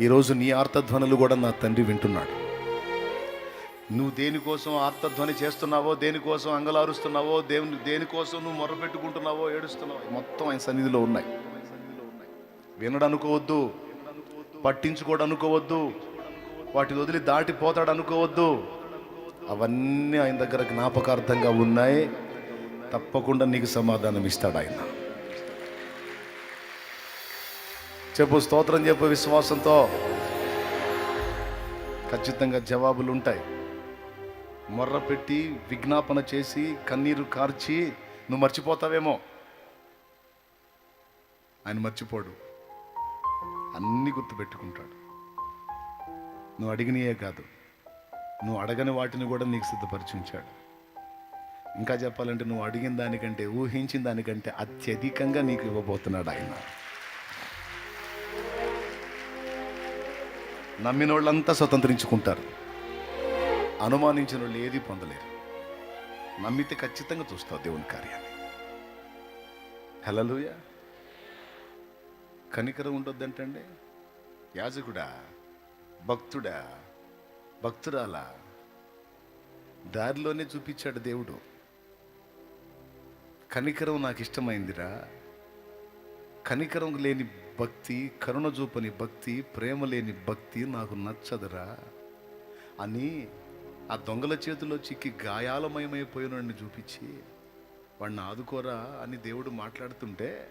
ఈరోజు నీ ఆర్తధ్వనులు కూడా నా తండ్రి వింటున్నాడు. నువ్వు దేనికోసం ఆర్తధ్వని చేస్తున్నావో దేనికోసం అంగలారుస్తున్నావో దేవుని దేనికోసం నువ్వు మొరపెట్టుకుంటున్నావో ఏడుస్తున్నావో మొత్తం ఆయన సన్నిధిలో ఉన్నాయి. వినడు అనుకోవద్దు పట్టించుకోడు అనుకోవద్దు వాటిని వదిలి దాటిపోతాడు అనుకోవద్దు అవన్నీ ఆయన దగ్గర జ్ఞాపకార్థంగా ఉన్నాయి. తప్పకుండా నీకు సమాధానం ఇస్తాడు ఆయన. చెప్పు స్తోత్రం చెప్పు విశ్వాసంతో. ఖచ్చితంగా జవాబులు ఉంటాయి మొర్ర పెట్టి విజ్ఞాపన చేసి కన్నీరు కార్చి నువ్వు మర్చిపోతావేమో. ఆయన మర్చిపోడు. అన్నీ గుర్తుపెట్టుకుంటాడు. నువ్వు అడిగినయే కాదు. నువ్వు అడగని వాటిని కూడా నీకు సిద్ధపరిచి ఉంచాడు ఇంకా చెప్పాలంటే నువ్వు అడిగిన దానికంటే ఊహించిన దానికంటే అత్యధికంగా నీకు ఇవ్వబోతున్నాడు ఆయన. నమ్మిన వాళ్ళంతా స్వతంత్రించుకుంటారు. అనుమానించిన వాళ్ళు ఏది పొందలేరు. నమ్మితే ఖచ్చితంగా చూస్తావు దేవుని కార్యాన్ని. హలలుయ కనికరం ఉండొద్దంటండి. యాజకుడా భక్తుడా భక్తురాలా దారిలోనే చూపించాడు దేవుడు. కనికరం నాకు ఇష్టమైందిరా కనికరం లేని భక్తి కరుణ చూపని భక్తి ప్రేమ లేని భక్తి నాకు నచ్చదురా. అని ఆ దొంగల చేతిలో చిక్కి గాయాలమయమైపోయినని చూపించి వాడిని ఆదుకోరా అని దేవుడు మాట్లాడుతుంటే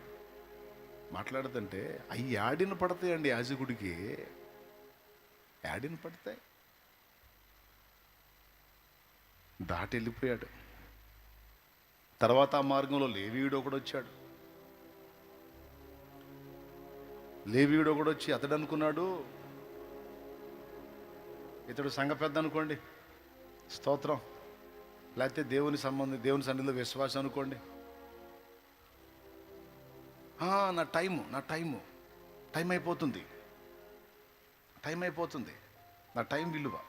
మాట్లాడుతుంటే అవి యాడిన పడతాయండి యాజకుడికి. యాడిన పడతాయి. దాటి వెళ్ళిపోయాడు తర్వాత ఆ మార్గంలో లేవీయుడు ఒకడు వచ్చాడు లేవీయుడు ఒకడు వచ్చి అతడు అనుకున్నాడు. ఇతడు సంఘ పెద్ద అనుకోండి. స్తోత్రం. లేకపోతే దేవుని సంబంధం దేవుని సన్నిధిలో విశ్వాసం అనుకోండి. నా టైము నా టైము. టైం అయిపోతుంది. టైం అయిపోతుంది. నా టైం విలువ.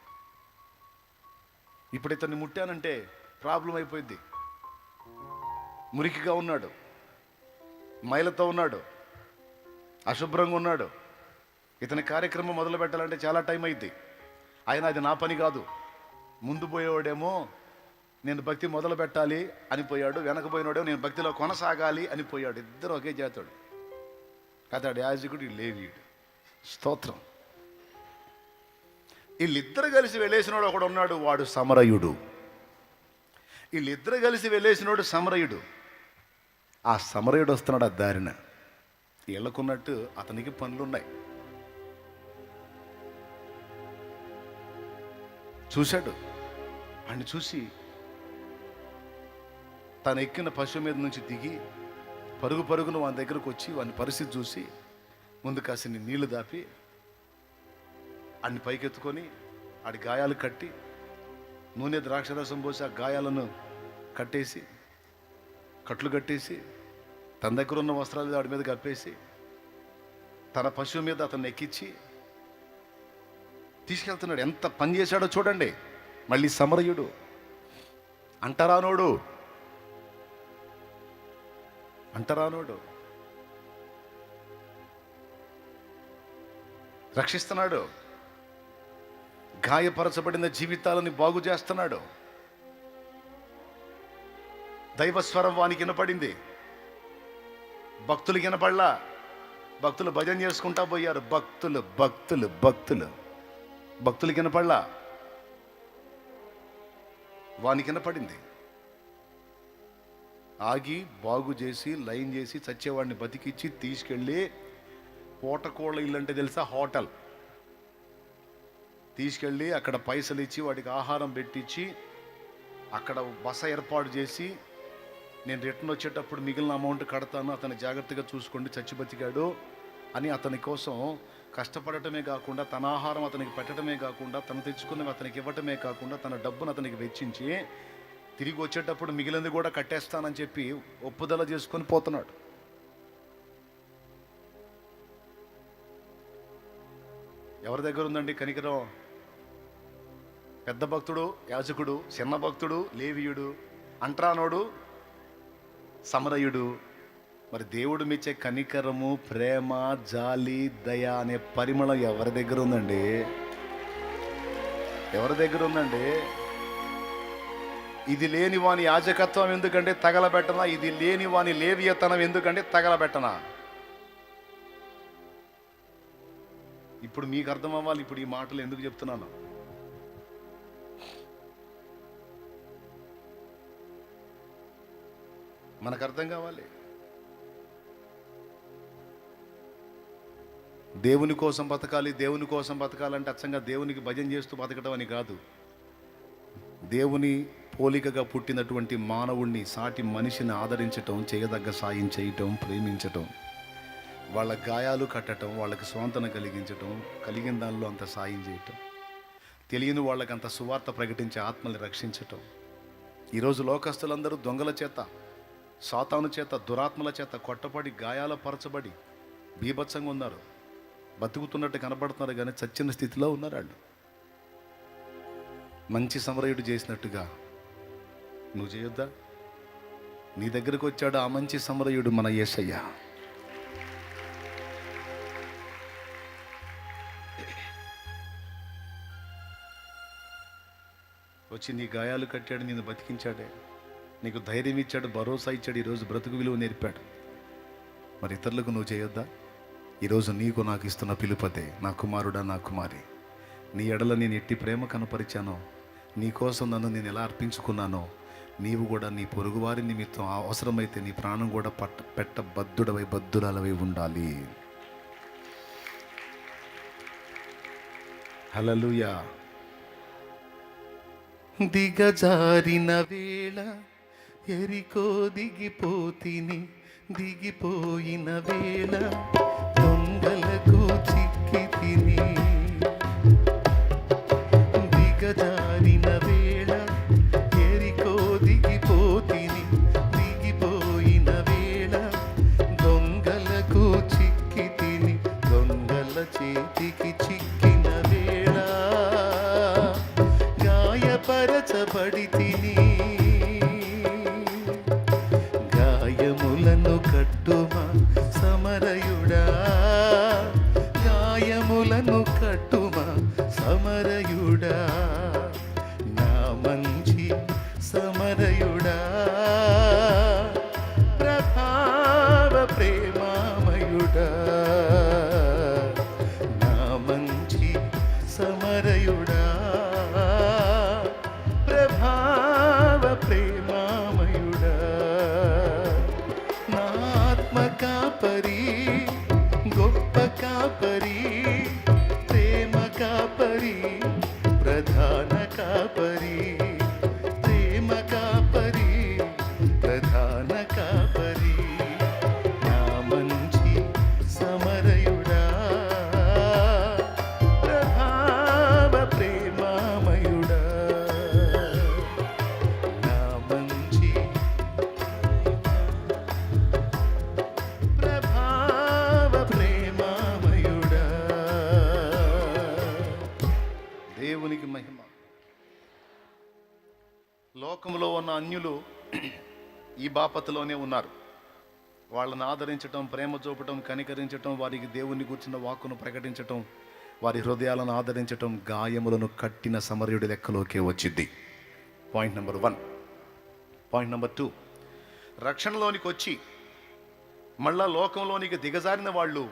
ఇప్పుడు ఇతన్ని ముట్టానంటే ప్రాబ్లం అయిపోయింది మురికిగా ఉన్నాడు. మైలతో ఉన్నాడు. అశుభ్రంగా ఉన్నాడు. ఇతని కార్యక్రమం మొదలు పెట్టాలంటే చాలా టైం అయింది ఆయన అది నా పని కాదు. ముందు పోయేవాడేమో నేను భక్తి మొదలు పెట్టాలి అని పోయాడు. వెనకపోయినోడేమో నేను భక్తిలో కొనసాగాలి అని పోయాడు. ఇద్దరు ఒకే చేతాడు అతడు యాజకుడు లేవీడు. స్తోత్రం. వీళ్ళిద్దరు కలిసి వెళ్ళేసినోడు ఒకడు ఉన్నాడు వాడు సమరయుడు. వీళ్ళిద్దరు కలిసి వెళ్ళేసినోడు సమరయుడు. ఆ సమరయుడు వస్తున్నాడు ఆ దారిన. ఇళ్ళకున్నట్టు అతనికి పనులున్నాయి. చూశాడు. ఆయన చూసి తను ఎక్కిన పశువు మీద నుంచి దిగి పరుగు పరుగును వాని దగ్గరకు వచ్చి వాని పరిస్థితి చూసి ముందు కాసిన నీళ్ళు దాపి అన్ని పైకెత్తుకొని ఆడి గాయాలు కట్టి నూనె ద్రాక్షరసం పోసి ఆ గాయాలను కట్టేసి కట్లు కట్టేసి తన దగ్గర ఉన్న వస్త్రాలు వాడి మీద కప్పేసి తన పశువు మీద అతను ఎక్కించి తీసుకెళ్తున్నాడు. ఎంత పని చేశాడో చూడండి. మళ్ళీ సమరయుడు అంటరానోడు అంటరానోడు రక్షిస్తున్నాడు. గాయపరచబడిన జీవితాలని బాగు చేస్తున్నాడు. దైవస్వరం వానికి వినపడింది. భక్తులు వినపడలా? భక్తులు భజన చేసుకుంటా పోయారు. భక్తులు భక్తులు భక్తులు. భక్తులు వినపడలా? వాని వినపడింది. ఆగి బాగు చేసి లైన్ చేసి చచ్చేవాడిని బతికిచ్చి తీసుకెళ్ళి పూటకోళ్ళ ఇల్లు అంటే తెలుసా? హోటల్. తీసుకెళ్ళి అక్కడ పైసలు ఇచ్చి వాడికి ఆహారం పెట్టించి అక్కడ బస ఏర్పాటు చేసి నేను రిటర్న్ వచ్చేటప్పుడు మిగిలిన అమౌంట్ కడతాను అతను జాగ్రత్తగా చూసుకోండి చచ్చి బతికాడు అని అతని కోసం కష్టపడటమే కాకుండా తన ఆహారం అతనికి పెట్టడమే కాకుండా తను తెచ్చుకున్నవి అతనికి ఇవ్వటమే కాకుండా తన డబ్బును అతనికి వెచ్చించి తిరిగి వచ్చేటప్పుడు మిగిలింది కూడా కట్టేస్తానని చెప్పి ఒప్పుదల చేసుకొని పోతున్నాడు. ఎవరి దగ్గర ఉందండి కనికరం? పెద్ద భక్తుడు యాజకుడు చిన్న భక్తుడు లేవియుడు అంట్రానోడు సమరయుడు. మరి దేవుడు మెచ్చే కనికరము ప్రేమ జాలి దయ అనే పరిమళం ఎవరి దగ్గర ఉందండి? ఎవరి దగ్గర ఉందండి? ఇది లేని వాని యాజకత్వం ఎందుకంటే తగలబెట్టనా? ఇది లేని వాని లేవియతనం ఎందుకంటే తగలబెట్టనా? ఇప్పుడు మీకు అర్థం అవ్వాలి ఇప్పుడు ఈ మాటలు ఎందుకు చెప్తున్నాను? మనకు అర్థం కావాలి. దేవుని కోసం బతకాలి దేవుని కోసం బతకాలంటే అచ్చంగా దేవునికి భజన చేస్తూ బతకడం అని కాదు. దేవుని పోలికగా పుట్టినటువంటి మానవుణ్ణి సాటి మనిషిని ఆదరించటం చేయదగ్గ సాయం చేయటం ప్రేమించటం వాళ్ళ గాయాలు కట్టటం వాళ్ళకి స్వాంతన కలిగించటం కలిగిన దానిలో అంత సాయం చేయటం తెలియని వాళ్ళకి అంత సువార్త ప్రకటించి ఆత్మల్ని రక్షించటం. ఈరోజు లోకస్తులందరూ దొంగల చేత సాతాను చేత దురాత్మల చేత కొట్టబడి గాయాల పరచబడి బీభత్సంగా ఉన్నారు బతుకుతున్నట్టు కనబడుతున్నారు కానీ చచ్చిన స్థితిలో ఉన్నారు వాళ్ళు. మంచి సమరయుడు చేసినట్టుగా నువ్వు చేయొద్దా? నీ దగ్గరకు వచ్చాడు ఆ మంచి సమరయుడు మన యేసయ్య. వచ్చి నీ గాయాలు కట్టాడు నేను బతికించాడే. నీకు ధైర్యం ఇచ్చాడు భరోసా ఇచ్చాడు ఈరోజు బ్రతుకు విలువ నేర్పాడు. మరి ఇతరులకు నువ్వు చేయొద్దా? ఈరోజు నీకు నాకు ఇస్తున్న పిలుపదే నా కుమారుడా నా కుమారి నీ ఎడల నేను ఎట్టి ప్రేమ కనపరిచానో నీ కోసం నన్ను నేను ఎలా అర్పించుకున్నానో నీవు కూడా నీ పొరుగువారి నిమిత్తం అవసరమైతే నీ ప్రాణం కూడా పట్ట పెట్ట బద్దుడవై బద్దురాలవై ఉండాలి. హలలుయా దిగజారిన వేళ ఎరికో దిగిపోతిని దిగిపోయిన వేళ దొంగలకు చిక్కి తిని దిగజారిన వేళ ఎరికో దిగిపోతిని దిగిపోయిన వేళ దొంగలకు చిక్కి తిని దొంగల చేతికి చిక్కిన వేళ గాయపరచబడి తిని బాపతలోనే ఉన్నారు. వాళ్ళని ఆదరించటం ప్రేమ చూపటం కనికరించటం వారికి దేవుని కూర్చున్న వాక్కును ప్రకటించటం వారి హృదయాలను ఆదరించటం గాయములను కట్టిన సమరయుడి లెక్కలోకే వచ్చింది. Point number one point number two రక్షణలోనికి వచ్చి మళ్ళా లోకంలోనికి దిగజారిన వాళ్ళు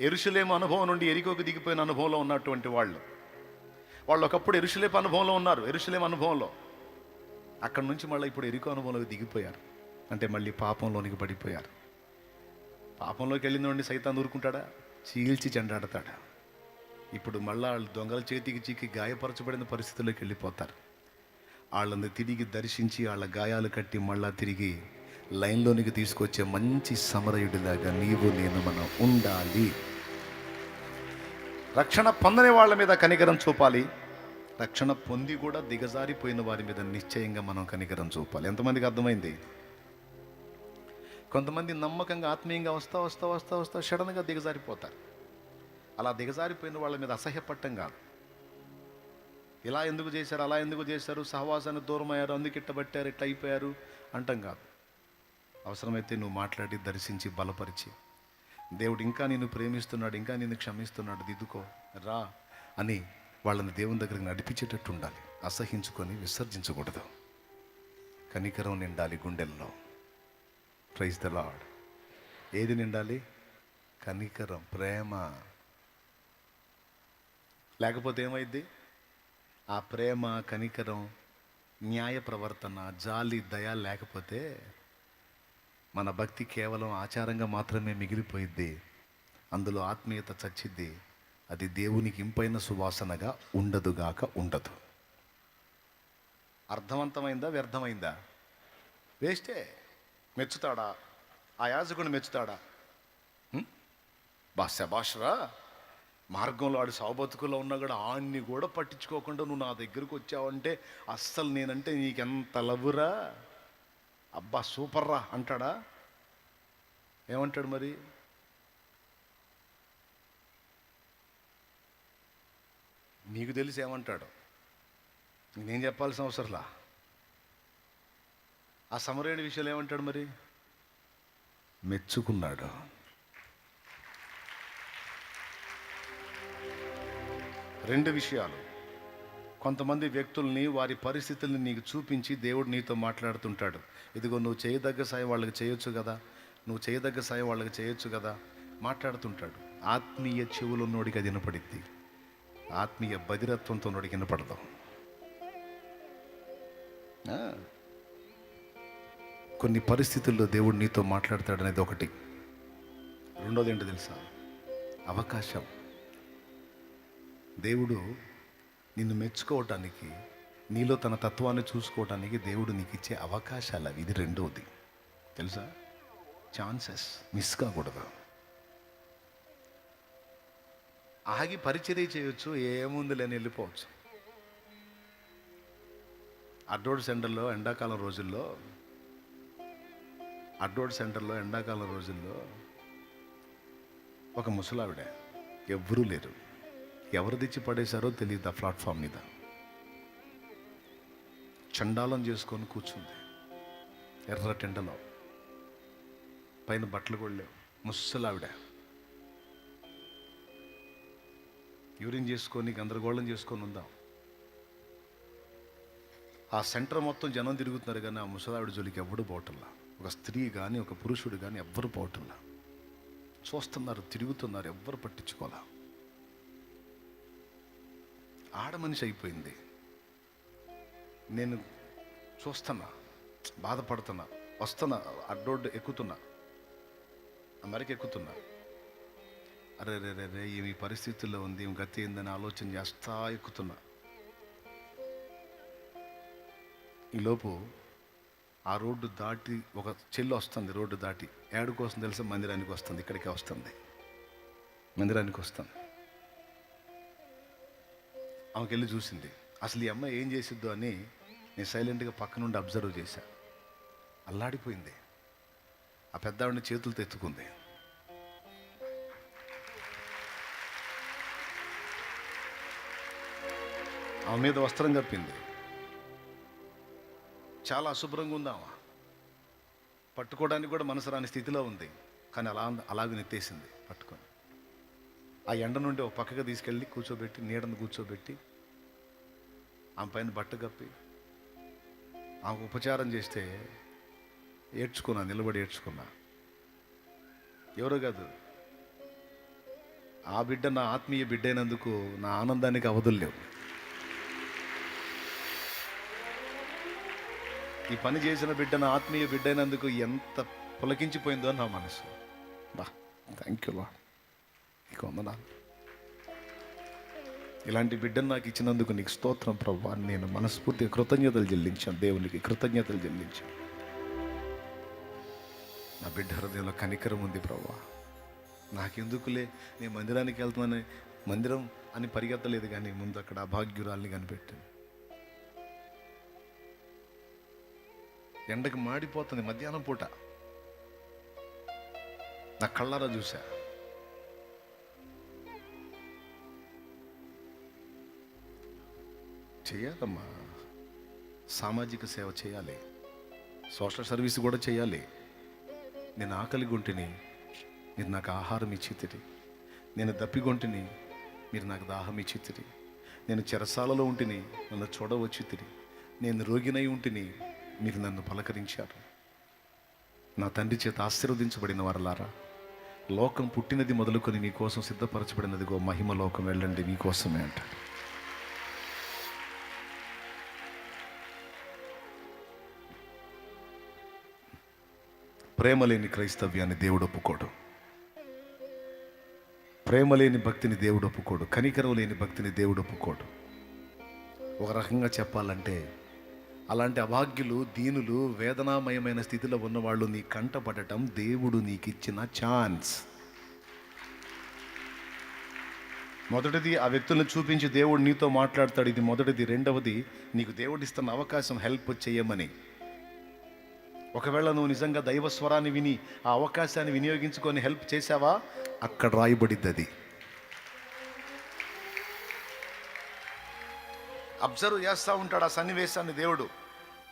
ఎరుషులేము అనుభవం నుండి ఎరికోకు దిగిపోయిన అనుభవంలో ఉన్నటువంటి వాళ్ళు. వాళ్ళు ఒకప్పుడు ఎరుషులేపు అనుభవంలో ఉన్నారు ఎరుషులేం అనుభవంలో. అక్కడి నుంచి మళ్ళీ ఇప్పుడు ఎరికో అనుభవంలోకి దిగిపోయారు. అంటే మళ్ళీ పాపంలోనికి పడిపోయారు. పాపంలోకి వెళ్ళినోడిని సైతాన్ని ఊరుకుంటాడా? చీల్చి చెండాడతాడా? ఇప్పుడు మళ్ళా వాళ్ళు దొంగల చేతికి చిక్కి గాయపరచబడిన పరిస్థితుల్లోకి వెళ్ళిపోతారు. వాళ్ళని తిరిగి దర్శించి వాళ్ళ గాయాలు కట్టి మళ్ళా తిరిగి లైన్లోనికి తీసుకొచ్చే మంచి సమరయుడిలాగా నీవు నేను మనం ఉండాలి. రక్షణ పొందని వాళ్ళ మీద కనికరం చూపాలి. రక్షణ పొంది కూడా దిగజారిపోయిన వారి మీద నిశ్చయంగా మనం కనికరం చూపాలి. ఎంతమందికి అర్థమైంది? కొంతమంది నమ్మకంగా ఆత్మీయంగా వస్తా వస్తా వస్తా వస్తా సడన్గా దిగజారిపోతారు. అలా దిగజారిపోయిన వాళ్ళ మీద అసహ్యపట్టం కాదు. ఇలా ఎందుకు చేశారు అలా ఎందుకు చేశారు సహవాసాన్ని దూరం అయ్యారు అందుకు ఇట్టబట్టారు ఇట్లా అయిపోయారు అంటాం కాదు. అవసరమైతే నువ్వు మాట్లాడి దర్శించి బలపరిచి. దేవుడు ఇంకా నిన్ను ప్రేమిస్తున్నాడు ఇంకా నిన్ను క్షమిస్తున్నాడు దిద్దుకో రా అని వాళ్ళని దేవుని దగ్గరికి నడిపించేటట్టు ఉండాలి. అసహించుకొని విసర్జించకూడదు. కనికరం నిండాలి గుండెల్లో. ప్రైజ్ ద లాడ్ ఏది నిండాలి? కనికరం ప్రేమ. లేకపోతే ఏమైంది ఆ ప్రేమ కనికరం న్యాయ ప్రవర్తన జాలి దయ లేకపోతే మన భక్తి కేవలం ఆచారంగా మాత్రమే మిగిలిపోయిద్ది. అందులో ఆత్మీయత చచ్చిద్ది. అది దేవునికి ఇంపైన సువాసనగా ఉండదుగాక ఉండదు. అర్థవంతమైందా వ్యర్థమైందా? వేస్టే. మెచ్చుతాడా? ఆ యాజకుని మెచ్చుతాడా? బా శబాష్రా మార్గంలో ఆడు సావబతుకులో ఉన్నా కూడా ఆడిని కూడా పట్టించుకోకుండా నువ్వు నా దగ్గరకు వచ్చావంటే అస్సలు నేనంటే నీకెంత లవ్వురా? అబ్బా సూపర్ రా అంటాడా? ఏమంటాడు మరి? నీకు తెలిసి ఏమంటాడు? నేను చెప్పాల్సిన అవసరంలా? ఆ సమరేణి విషయాలు ఏమంటాడు మరి? మెచ్చుకున్నాడు. రెండు విషయాలు. కొంతమంది వ్యక్తుల్ని వారి పరిస్థితుల్ని నీకు చూపించి దేవుడు నీతో మాట్లాడుతుంటాడు. ఇదిగో నువ్వు చేయదగ్గ సాయం వాళ్ళకి చేయొచ్చు కదా? నువ్వు చేయదగ్గ సాయం వాళ్ళకి చేయొచ్చు కదా? మాట్లాడుతుంటాడు. ఆత్మీయ చెవులున్నోడికి అది వినపడిద్ది. ఆత్మీయ బదిరత్వంతో నోడికి వినపడదు. కొన్ని పరిస్థితుల్లో దేవుడు నీతో మాట్లాడతాడు అనేది ఒకటి. రెండోది ఏంటో తెలుసా? అవకాశం. దేవుడు నిన్ను మెచ్చుకోవటానికి నీలో తన తత్వాన్ని చూసుకోవటానికి దేవుడు నీకు ఇచ్చే అవకాశాలు అవి. ఇది రెండవది తెలుసా? ఛాన్సెస్. మిస్ కాకూడదు. ఆగి పరిచర్య చేయొచ్చు ఏముంది లేని వెళ్ళిపోవచ్చు. అడ్రోడ్ సెంటర్లో ఎండాకాలం రోజుల్లో అడ్రోడ్ సెంటర్లో ఎండాకాలం రోజుల్లో ఒక ముసలావిడ ఎవ్వరూ లేరు. ఎవరు తెచ్చి పడేశారో తెలియదు ఆ ప్లాట్ఫామ్ మీద. చండాలం చేసుకొని కూర్చుంది. ఎర్ర టెండలో. పైన బట్టలు కూడా లేవు. ముసలావిడ. యూరిన్ చేసుకొని గందరగోళం చేసుకొని ఉందాం. ఆ సెంటర్ మొత్తం జనం తిరుగుతున్నారు కానీ ఆ ముసలావిడ జోలికి ఎవడు పోవటంలా. ఒక స్త్రీ కానీ ఒక పురుషుడు కానీ ఎవ్వరు పోవటంలా. చూస్తున్నారు తిరుగుతున్నారు ఎవ్వరు పట్టించుకోలే. ఆడ మనిషి అయిపోయింది. నేను చూస్తున్నా బాధపడుతున్నా వస్తున్నా అడ్డోడ్డు ఎక్కుతున్నా అమెరికా ఎక్కుతున్నా అరే రే రే రే ఈ పరిస్థితుల్లో ఉంది ఏమి గతి ఏందని ఆలోచన చేస్తా ఎక్కుతున్నా. ఈలోపు ఆ రోడ్డు దాటి ఒక చెల్లు వస్తుంది రోడ్డు దాటి. ఏడు కోసం తెలిసి మందిరానికి వస్తుంది ఇక్కడికే వస్తుంది. మందిరానికి వస్తుంది. ఆమెకి వెళ్ళి చూసింది. అసలు ఈ అమ్మాయి ఏం చేసిద్దో అని నేను సైలెంట్గా పక్క నుండి అబ్జర్వ్ చేశా. అల్లాడిపోయింది. ఆ పెద్ద ఆవిడని చేతులు ఎత్తుకుంది. ఆమె మీద వస్త్రం కప్పింది. చాలా అశుభ్రంగా ఉందామా? పట్టుకోవడానికి కూడా మనసు రాని స్థితిలో ఉంది. కానీ అలా అలాగే నెత్తేసింది పట్టుకొని. ఆ ఎండ నుండి ఒక పక్కగా తీసుకెళ్ళి కూర్చోబెట్టి నీడను కూర్చోబెట్టి ఆమె పైన బట్ట కప్పి ఆమెకు ఉపచారం చేస్తే ఏడ్చుకున్నా నిలబడి ఏడ్చుకున్నా. ఎవరో కాదు. ఆ బిడ్డ నా ఆత్మీయ బిడ్డ అయినందుకు నా ఆనందానికి అవధులు లేవు. ఈ పని చేసిన బిడ్డ నా ఆత్మీయ బిడ్డ అయినందుకు ఎంత పులకించిపోయిందో నా మనసు. బా థ్యాంక్ యూ లా నీకు వందనాలు. ఇలాంటి బిడ్డను నాకు ఇచ్చినందుకు నీకు స్తోత్రం ప్రభా నేను మనస్ఫూర్తిగా కృతజ్ఞతలు చెల్లించాను. దేవునికి కృతజ్ఞతలు చెల్లించాను. నా బిడ్డ హృదయంలో కనికరం ఉంది ప్రభా నాకెందుకులే నేను మందిరానికి వెళ్తున్నాను మందిరం అని పరిగెత్తలేదు కానీ ముందు అక్కడ అభాగ్యురాల్ని కనిపెట్టాను. ఎండకి మాడిపోతుంది మధ్యాహ్నం పూట. నా కళ్ళారా చూసా చేయాలమ్మా. సామాజిక సేవ చేయాలి. సోషల్ సర్వీస్ కూడా చేయాలి. నేను ఆకలి గుంటిని మీరు నాకు ఆహారం ఇచ్చితిరి. నేను దప్పిగొంటిని మీరు నాకు దాహం ఇచ్చితిరి. నేను చెరసాలలో ఉంటిని నన్ను చూడవచ్చితిరి. నేను రోగినై ఉంటిని మీరు నన్ను పలకరించారు. నా తండ్రి చేత ఆశీర్వదించబడిన వారలారా లోకం పుట్టినది మొదలుకొని మీకోసం సిద్ధపరచబడినదిగో మహిమ లోకం వెళ్ళండి మీకోసమే అంట. ప్రేమ లేని క్రైస్తవ్యాన్ని దేవుడు ఒప్పుకోడు ప్రేమ లేని భక్తిని దేవుడు ఒప్పుకోడు కనికరం లేని భక్తిని దేవుడు ఒప్పుకోడు ఒక రకంగా చెప్పాలంటే అలాంటి అభాగ్యులు దీనులు వేదనామయమైన స్థితిలో ఉన్నవాళ్ళు నీ కంటపడటం దేవుడు నీకు ఇచ్చిన ఛాన్స్. మొదటిది ఆ వ్యక్తులను చూపించి దేవుడు నీతో మాట్లాడతాడు. ఇది మొదటిది. రెండవది నీకు దేవుడిస్తున్న అవకాశం హెల్ప్ చేయమని ఒకవేళ నువ్వు నిజంగా దైవ స్వరాన్ని విని ఆ అవకాశాన్ని వినియోగించుకొని హెల్ప్ చేసావా అక్కడ రాయబడిద్ది అది అబ్జర్వ్ చేస్తూ ఉంటాడు ఆ సన్నివేశాన్ని దేవుడు.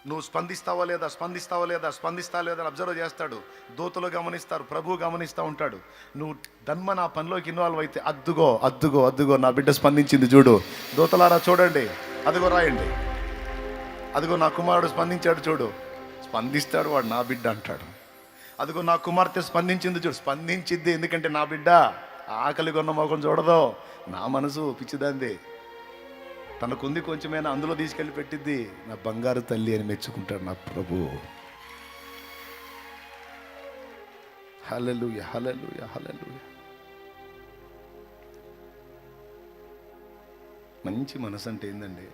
నువ్వు స్పందిస్తావా లేదా? స్పందిస్తావా లేదా? స్పందిస్తా లేదా అబ్జర్వ్ చేస్తాడు. దూతలు గమనిస్తారు ప్రభు గమనిస్తూ ఉంటాడు. నువ్వు ధన్మ నా పనిలోకి ఇన్వాల్వ్ అయితే అద్దుగో అద్దుగో అద్దుగో నా బిడ్డ స్పందించింది చూడు. దూతలారా చూడండి. అదిగో రాయండి. అదిగో నా కుమారుడు స్పందించాడు చూడు. స్పందిస్తాడు వాడు నా బిడ్డ అంటాడు. అదిగో నా కుమార్తె స్పందించింది చూడు. స్పందించింది ఎందుకంటే నా బిడ్డ. ఆకలి కొన్న మొఖం చూడదు. నా మనసు పిచ్చిదంది. తనకుంది కొంచెమైనా అందులో తీసుకెళ్ళి పెట్టిద్ది. నా బంగారు తల్లి అని మెచ్చుకుంటాడు నా ప్రభు. హలలుయ హలలుయ హలలుయ మంచి మనసు అంటే ఏందండి?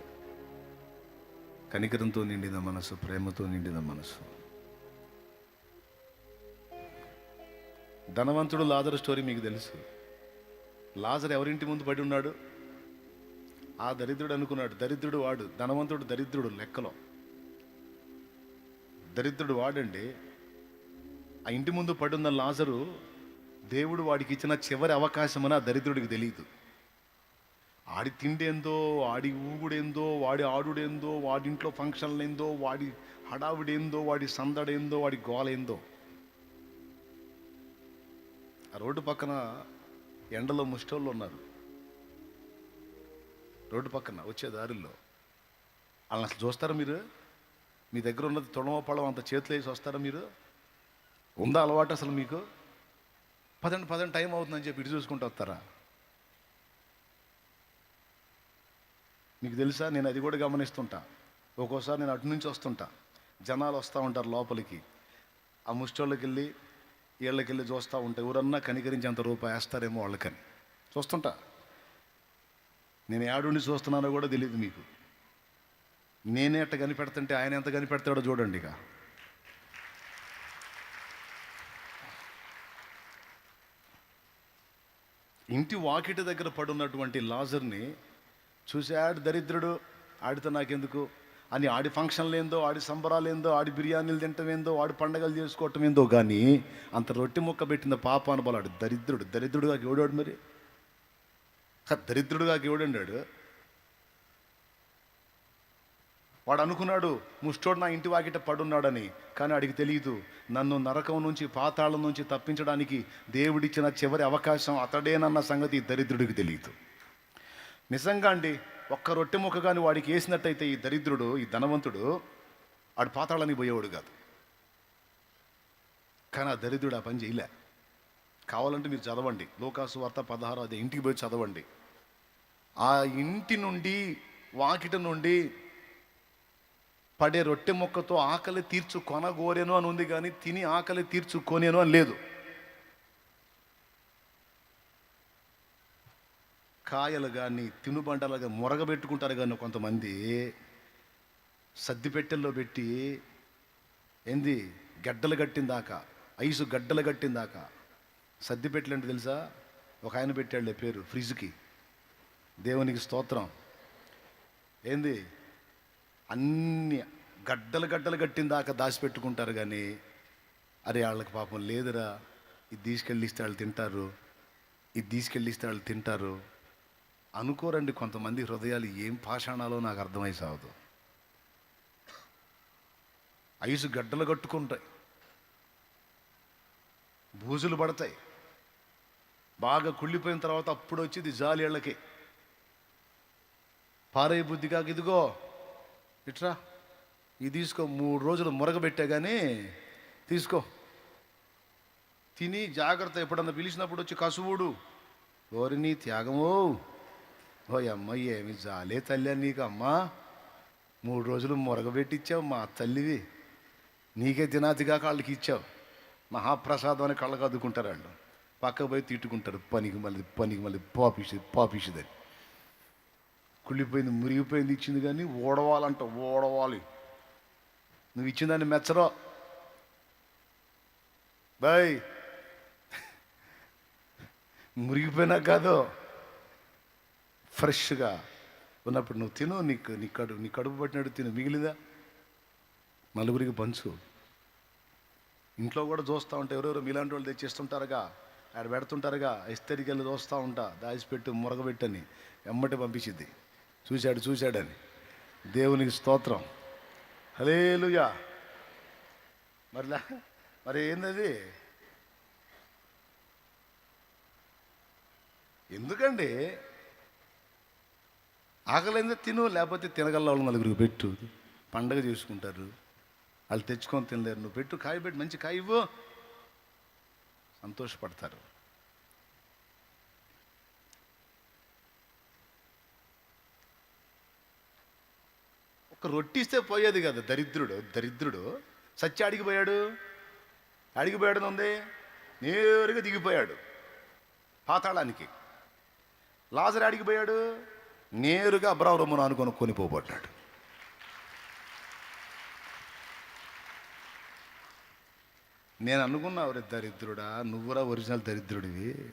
కనికరంతో నిండిన మనసు ప్రేమతో నిండిన మనసు. ధనవంతుడు లాజర్ స్టోరీ మీకు తెలుసు. లాజర్ ఎవరింటి ముందు పడి ఉన్నాడు? ఆ దరిద్రుడు అనుకున్నాడు. దరిద్రుడు వాడు ధనవంతుడు దరిద్రుడు లెక్కలో. దరిద్రుడు వాడండి. ఆ ఇంటి ముందు పడున్న లాజరు దేవుడు వాడికి ఇచ్చిన చివరి అవకాశం అని ఆ దరిద్రుడికి తెలియదు ఆడి తిండేందో ఆడి ఊగుడేందో వాడి ఆడుడేందో వాడింట్లో ఫంక్షన్లు ఏందో వాడి హడావుడేందో వాడి సందడేందో వాడి గోలేందో. ఆ రోడ్డు పక్కన ఎండలో ముష్టోళ్ళు ఉన్నారు రోడ్డు పక్కన వచ్చే దారిలో. వాళ్ళని అసలు చూస్తారా మీరు? మీ దగ్గర ఉన్నది తొడమ పళ్ళం అంత చేతులు వేసి వస్తారా మీరు? ఉందా అలవాటు అసలు మీకు? పదండి పదండి టైం అవుతుందని చెప్పి ఇటు చూసుకుంటూ వస్తారా? మీకు తెలుసా? నేను అది కూడా గమనిస్తుంటా. ఒక్కోసారి నేను అటు నుంచి వస్తుంటా. జనాలు వస్తూ ఉంటారు లోపలికి. ఆ ముష్టోళ్ళకి వెళ్ళి వీళ్ళకి వెళ్ళి చూస్తూ ఉంటే ఎవరన్నా కనికరించేంత రూపాయి వేస్తారేమో వాళ్ళకని. చూస్తుంటా. నేను ఏడుండి చూస్తున్నానో కూడా తెలియదు మీకు. నేనే ఎట్ట కనిపెడుతుంటే ఆయన ఎంత కనిపెడతాడో చూడండి ఇక. ఇంటి వాకిటి దగ్గర పడున్నటువంటి లాజర్ని చూశాడు దరిద్రుడు ఆడితో నాకెందుకు? అని ఆడి ఫంక్షన్లు ఏందో ఆడి సంబరాలు ఏందో ఆడి బిర్యానీలు తింటం ఏందో ఆడి పండగలు చేసుకోవటం ఏందో కానీ అంత రొట్టె ముక్క పెట్టిన పాప అనుబలాడు దరిద్రుడు దరిద్రుడుగా ఎవడాడు మరి? దరిద్రుడుగా ఎవడండాడు వాడు అనుకున్నాడు ముష్టోడు నా ఇంటి వాకిట పడున్నాడని కానీ వాడికి తెలియదు నన్ను నరకం నుంచి పాతాళం నుంచి తప్పించడానికి దేవుడిచ్చిన చివరి అవకాశం అతడేనన్న సంగతి దరిద్రుడికి తెలియదు నిజంగా అండి ఒక్క రొట్టె ముక్క కానీ వాడికి వేసినట్టయితే ఈ దరిద్రుడు ఈ ధనవంతుడు వాడు పాతాళానికి పోయేవాడు కాదు. కానీ ఆ దరిద్రుడు ఆ పని చేయలే. కావాలంటే మీరు చదవండి. లోకాసు వార్త పదహారు అదే ఇంటికి పోయి చదవండి. ఆ ఇంటి నుండి వాకిట నుండి పడే రొట్టె మొక్కతో ఆకలి తీర్చు కొనగోరేను అని ఉంది కానీ తిని ఆకలి తీర్చుకోనేను అని లేదు. కాయలు కానీ తినుబండలుగా మురగబెట్టుకుంటారు కానీ కొంతమంది సద్దిపెట్టెల్లో పెట్టి ఏంది? గడ్డలు కట్టిందాక ఐసు గడ్డలు కట్టిందాక సద్దిపెట్టెలు అంటే తెలుసా? ఒక ఆయన పెట్టాడులే పేరు ఫ్రిడ్జ్కి దేవునికి స్తోత్రం. ఏంది? అన్ని గడ్డలు గడ్డలు కట్టిందాక దాచిపెట్టుకుంటారు కానీ అరే వాళ్ళకి పాపం లేదురా ఇది తీసుకెళ్ళి ఇస్తే వాళ్ళు తింటారు ఇది తీసుకెళ్ళి ఇస్తే వాళ్ళు తింటారు. అనుకోరండి కొంతమంది హృదయాలు ఏం పాషాణాలో నాకు అర్థమై సాగదు ఐసు గడ్డలు కట్టుకుంటాయి. బూజులు పడతాయి. బాగా కుళ్ళిపోయిన తర్వాత అప్పుడు వచ్చింది జాలీళ్ళకి పారే పారయ్య బుద్ధి కాక ఇదిగో ఇట్రా ఇది తీసుకో మూడు రోజులు మురగబెట్టా కానీ తీసుకో. తిని జాగ్రత్త ఎప్పుడన్నా పిలిచినప్పుడు వచ్చి కసువుడు ఓరిని త్యాగమో ఓ అమ్మ ఏమి జాలే తల్లి నీకు అమ్మా మూడు రోజులు మురగబెట్టిచ్చావు మా తల్లివి నీకే దినాదిగా కాళ్ళకి ఇచ్చావు మహాప్రసాదం అని కళ్ళకు అద్దుకుంటారు వాళ్ళు. పక్కకు పోయి తిట్టుకుంటారు. పనికి మళ్ళీ పనికి మళ్ళీ పాపిసి పాపిసిదని కుళ్ళిపోయింది మురిగిపోయింది ఇచ్చింది కానీ ఓడవాలంట ఓడవాలి. నువ్వు ఇచ్చిన దాన్ని మెచ్చరో? బాయ్. మురిగిపోయినా కాదు ఫ్రెష్గా ఉన్నప్పుడు నువ్వు తిను నీకు నీ కడు నీ కడుపు పట్టినట్టు తిను. మిగిలిందా? నలుగురికి పంచు. ఇంట్లో కూడా చూస్తూ ఉంటే ఎవరెవరు మీలాంటి వాళ్ళు తెచ్చిస్తుంటారుగా. ఆడ పెడుతుంటారుగా ఇస్తరికి వెళ్ళి చూస్తూ ఉంటా దాచిపెట్టు మురగబెట్టని. ఎమ్మటి పంపించింది. చూశాడు చూశాడని. దేవునికి స్తోత్రం. హలేలుగా మరిలా మరి ఏందది? ఎందుకండి? ఆకలిందే తిను లేకపోతే తినగల వాళ్ళు నలుగురికి పెట్టు. పండగ చేసుకుంటారు. వాళ్ళు తెచ్చుకొని తినలేరు. నువ్వు పెట్టు కాయ పెట్టి మంచి కాయ ఇవ్వు. సంతోషపడతారు. ఒక రొట్టిస్తే పోయేది కదా దరిద్రుడు దరిద్రుడు. సత్య అడిగిపోయాడు అడిగిపోయాడు ఉంది? నేరుగా దిగిపోయాడు. పాతాళానికి. లాజర్ అడిగిపోయాడు నేరుగా అబ్రాహ్మను అనుకొని కొనిపోబడ్డాడు. నేను అనుకున్నావురా దరిద్రుడా నువ్వురా ఒరిజినల్ దరిద్రుడివి.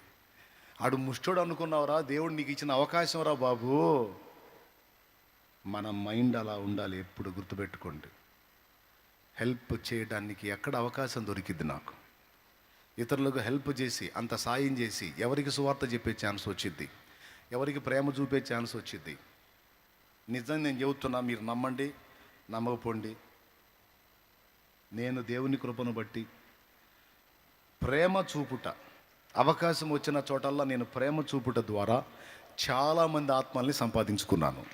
ఆడు ముష్టోడు అనుకున్నావురా దేవుడు నీకు ఇచ్చిన అవకాశం రా బాబు. మన మైండ్ అలా ఉండాలి ఎప్పుడు గుర్తుపెట్టుకోండి. హెల్ప్ చేయడానికి ఎక్కడ అవకాశం దొరికింది నాకు? ఇతరులకు హెల్ప్ చేసి అంత సాయం చేసి ఎవరికి సువార్త చెప్పే ఛాన్స్ వచ్చింది ఎవరికి ప్రేమ చూపే ఛాన్స్ వచ్చింది నిజం నేను చెబుతున్నా మీరు నమ్మండి నమ్మకపోండి. నేను దేవుని కృపను బట్టి ప్రేమ చూపుట. అవకాశం వచ్చిన చోటల్లా నేను ప్రేమ చూపుట ద్వారా చాలామంది ఆత్మల్ని సంపాదించుకున్నాను.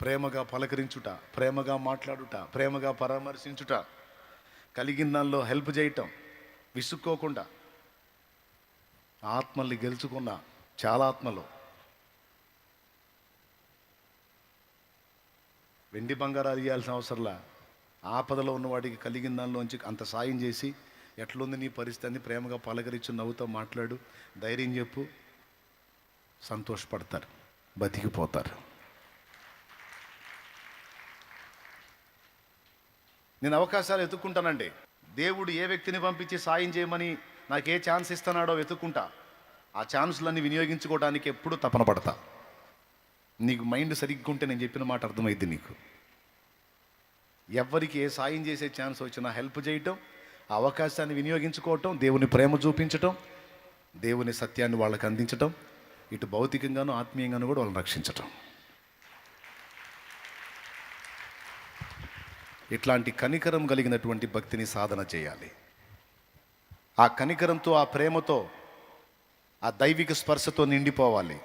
ప్రేమగా పలకరించుట ప్రేమగా మాట్లాడుట ప్రేమగా పరామర్శించుట కలిగిన దానిలో హెల్ప్ చేయటం విసుక్కోకుండా ఆత్మల్ని గెలుచుకున్న చాలా ఆత్మలు. వెండి బంగారాలు ఇవ్వాల్సిన అవసరంలా? ఆపదలో ఉన్న వాడికి కలిగిన దానిలోంచి అంత సాయం చేసి ఎట్లుంది నీ పరిస్థితి అని ప్రేమగా పలకరించు నవ్వుతో మాట్లాడు. ధైర్యం చెప్పు. సంతోషపడతారు. బతికిపోతారు. నేను అవకాశాలు వెతుక్కుంటానండి దేవుడు ఏ వ్యక్తిని పంపించి సాయం చేయమని నాకు ఏ ఛాన్స్ ఇస్తున్నాడో వెతుక్కుంటా. ఆ ఛాన్సులన్నీ వినియోగించుకోవడానికి ఎప్పుడు తపన పడతా. నీకు మైండ్ సరిగ్గా ఉంటే నేను చెప్పిన మాట అర్థమైద్ది నీకు. ఎవరికి ఏ సాయం చేసే ఛాన్స్ వచ్చినా హెల్ప్ చేయటం ఆ అవకాశాన్ని వినియోగించుకోవటం దేవుని ప్రేమ చూపించటం దేవుని సత్యాన్ని వాళ్ళకి అందించటం ఇటు భౌతికంగాను ఆత్మీయంగాను కూడా వాళ్ళని రక్షించటం. ఇట్లాంటి కనికరం కలిగినటువంటి భక్తిని సాధన చేయాలి. ఆ కనికరంతో ఆ ప్రేమతో ఆ దైవిక స్పర్శతో నిండిపోవాలి.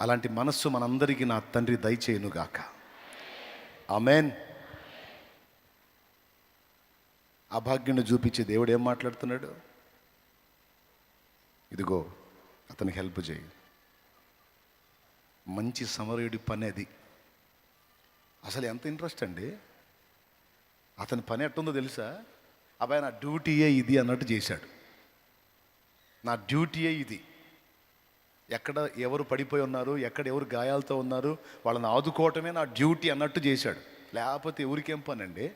అలాంటి మనస్సు మనందరికీ నా తండ్రి దయచేయునుగాక. ఆమెన్. అభాగ్యుని చూపించి దేవుడు ఏం మాట్లాడుతున్నాడు? ఇదిగో అతనికి హెల్ప్ చేయి. మంచి సమరయుడి పని అది. అసలు ఎంత ఇంట్రెస్ట్ అండి? అతని పని ఎట్టుందో తెలుసా? అబ్బాయి నా డ్యూటీయే ఇది అన్నట్టు చేశాడు. నా డ్యూటీయే ఇది. ఎక్కడ ఎవరు పడిపోయి ఉన్నారు ఎక్కడ ఎవరు గాయాలతో ఉన్నారు వాళ్ళని ఆదుకోవటమే నా డ్యూటీ అన్నట్టు చేశాడు. లేకపోతే ఎవరికేం పనండి?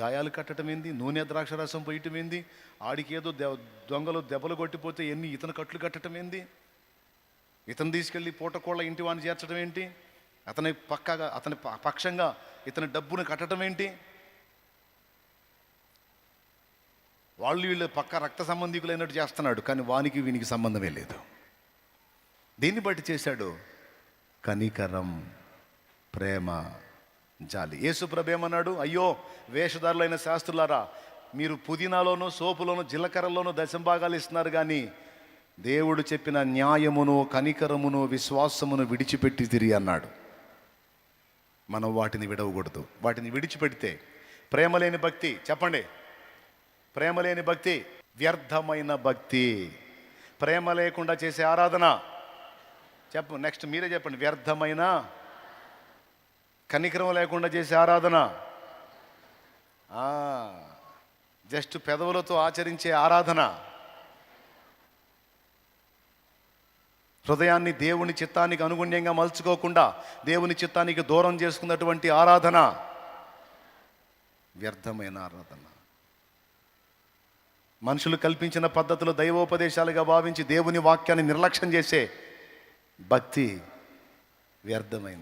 గాయాలు కట్టడం ఏంది? నూనె ద్రాక్ష రసం పోయటం ఏంది? ఆడికి ఏదో దె దొంగలు దెబ్బలు కొట్టిపోతే ఎన్ని ఇతను కట్లు కట్టడం ఏంది? ఇతను తీసుకెళ్ళి పూటకోళ్ళ ఇంటి వాడిని చేర్చడం ఏంటి? అతని పక్కగా అతని ప- పక్షంగా ఇతని డబ్బును కట్టడం ఏంటి? వాళ్ళు వీళ్ళు పక్క రక్త సంబంధికులైనట్టు చేస్తున్నాడు కానీ వానికి వీనికి సంబంధమే లేదు. దీన్ని బట్టి చేశాడు. కనికరం ప్రేమ జాలి. యేసుప్రభు ఏమన్నాడు? అయ్యో వేషధారులైన శాస్త్రులారా మీరు పుదీనాలోను సోపులోను జీలకర్రలోను దశంభాగాలు ఇస్తున్నారు కానీ దేవుడు చెప్పిన న్యాయమును కనికరమును విశ్వాసమును విడిచిపెట్టి తిరిగి అన్నాడు. మనం వాటిని విడవకూడదు. వాటిని విడిచిపెడితే ప్రేమ లేని భక్తి చెప్పండి. ప్రేమ లేని భక్తి వ్యర్థమైన భక్తి. ప్రేమ లేకుండా చేసే ఆరాధన చెప్పు నెక్స్ట్ మీరే చెప్పండి వ్యర్థమైన కనికరం లేకుండా చేసే ఆరాధన. జస్ట్ పెదవులతో ఆచరించే ఆరాధన. హృదయాన్ని దేవుని చిత్తానికి అనుగుణ్యంగా మలుచుకోకుండా దేవుని చిత్తానికి దూరం చేసుకున్నటువంటి ఆరాధన. వ్యర్థమైన ఆరాధన. మనుషులు కల్పించిన పద్ధతులు దైవోపదేశాలుగా భావించి దేవుని వాక్యాన్ని నిర్లక్ష్యం చేసే భక్తి వ్యర్థమైంది.